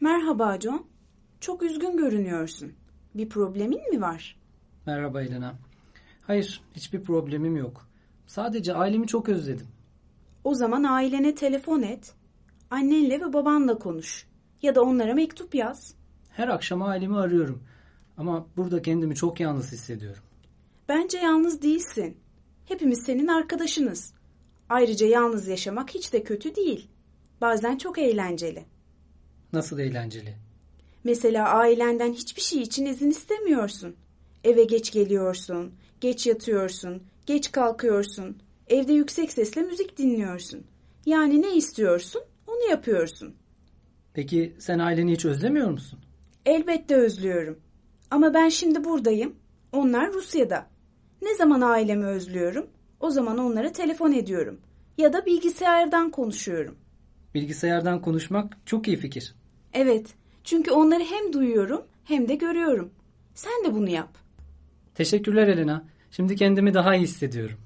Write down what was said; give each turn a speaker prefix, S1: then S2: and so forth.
S1: Merhaba John. Çok üzgün görünüyorsun. Bir problemin mi var?
S2: Merhaba Elena. Hayır, hiçbir problemim yok. Sadece ailemi çok özledim.
S1: O zaman ailene telefon et. Annenle ve babanla konuş. Ya da onlara mektup yaz.
S2: Her akşam ailemi arıyorum. Ama burada kendimi çok yalnız hissediyorum.
S1: Bence yalnız değilsin. Hepimiz senin arkadaşınız. Ayrıca yalnız yaşamak hiç de kötü değil. Bazen çok eğlenceli.
S2: Nasıl eğlenceli.
S1: Mesela ailenden hiçbir şey için izin istemiyorsun. Eve geç geliyorsun, geç yatıyorsun, geç kalkıyorsun. Evde yüksek sesle müzik dinliyorsun. Yani ne istiyorsun, onu yapıyorsun.
S2: Peki sen aileni hiç özlemiyor musun?
S1: Elbette özlüyorum. Ama ben şimdi buradayım. Onlar Rusya'da. Ne zaman ailemi özlüyorum, o zaman onlara telefon ediyorum. Ya da bilgisayardan konuşuyorum.
S2: Bilgisayardan konuşmak çok iyi fikir.
S1: Evet, çünkü onları hem duyuyorum hem de görüyorum. Sen de bunu yap.
S2: Teşekkürler Elena. Şimdi kendimi daha iyi hissediyorum.